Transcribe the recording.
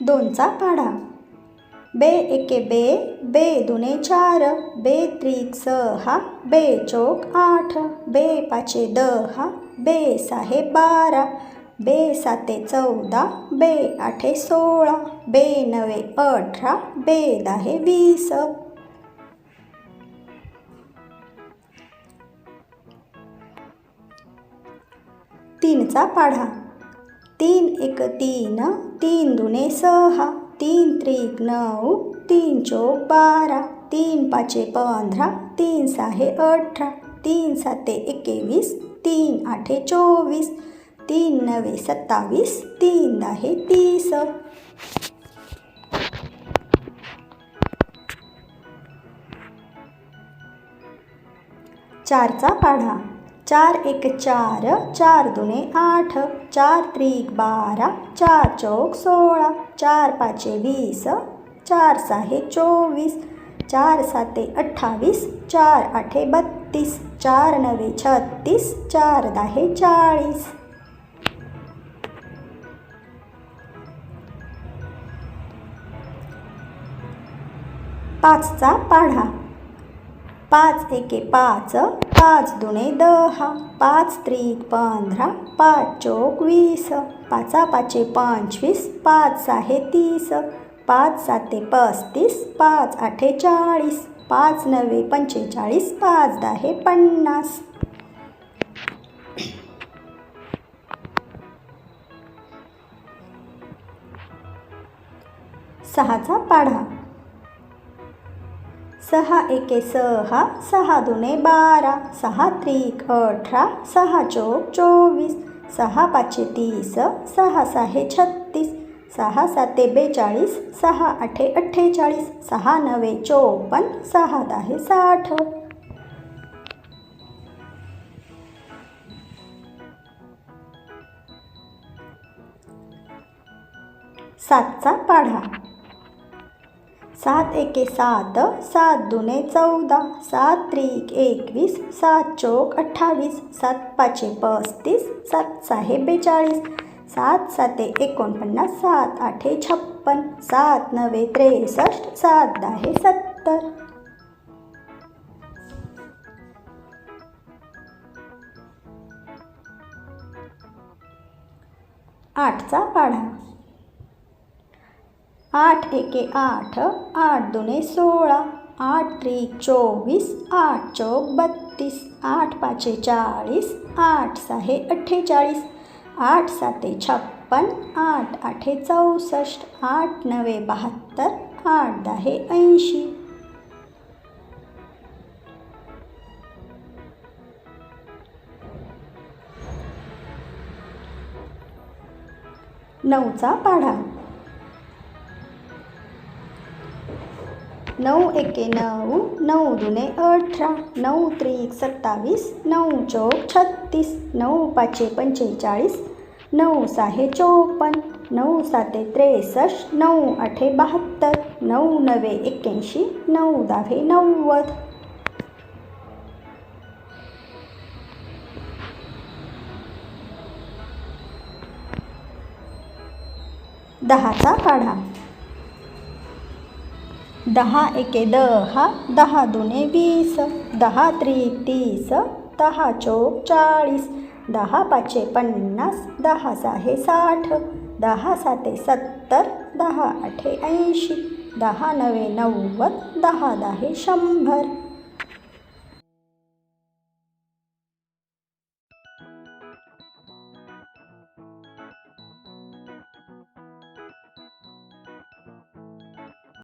दोनचा पाढा बे एके बे बे दुने चार बे त्रिक सहा बे चोक आठ बे पाचे दहा बे साहे बारा बे साते चौदा बे आठे सोळा बे नवे अठरा बे दहा वीस. तीनचा पाढा तीन एक तीन तीन दुने सहा तीन त्रिक नऊ तीन चोक बारा तीन पाचे पंधरा तीन सहा अठरा तीन साते एकवीस तीन आठे चोवीस तीन नवे सत्तावीस तीन दहे तीस. चारचा पाढा. चार एक चार चार दुने आठ चार त्रिक बारा चार चौक सोळा चार पाचे वीस चार सहा चोवीस चार साते अठ्ठावीस चार आठे बत्तीस चार नवे छत्तीस चार दहे चाळीस. पाचचा पाढा. पाच एके पाच पाच दुणे दहा पाच त्रिक पंधरा पाच चोक वीस पाचा पाचे पंचवीस पाच सहा तीस पाच साते पस्तीस पाच आठे चाळीस पाच नवे पंचेचाळीस पाच दहा पन्नास. सहाचा पाढा. सहा एके सहा सहा दुने बारा सहा त्रिक अठरा सहा चोक चोवीस सहा पाचशे तीस सहा सहा छत्तीस सहा साते बेचाळीस सहा आठे अठ्ठेचाळीस सहा नवे चोपन्न सहा दहा साठ. सातचा पाढा. सात एके सात सात दुने चौदा सात त्रिक एकवीस सात चोक अठ्ठावीस सात पाचे पस्तीस सात सहा बेचाळीस सात साते एकोणपन्नास सात आठे छप्पन सात नवे त्रेसष्ट सात दहा सत्तर. आठचा पाढा. आठ एके आठ आठ दुने सोळा आठ त्री चोवीस आठ चौक बत्तीस आठ पाचे चाळीस आठ सहा अठ्ठेचाळीस आठ साते छप्पन आठ आठे चौसष्ट आठ नवे बहात्तर आठ दहे ऐंशी. नऊचा पाढा. नऊ एके नऊ नऊ दुने अठरा नऊ त्रिक सत्तावीस नऊ चौक छत्तीस नऊ पाचशे पंचेचाळीस नऊ सहा चौपन्न नऊ साते त्रेसष्ट नऊ आठे बहात्तर नऊ नवे एक्क्याऐंशी नऊ दहावे नव्वद. दहाचा काढा. दहा एके दहा दहा दुने वीस दहा त्रिक तीस दहा चौक चाळीस दहा पाचे पन्नास दहा सहा साठ दहा साते सत्तर दहा आठे ऐंशी दहा नवे नव्वद दहा दहा शंभर.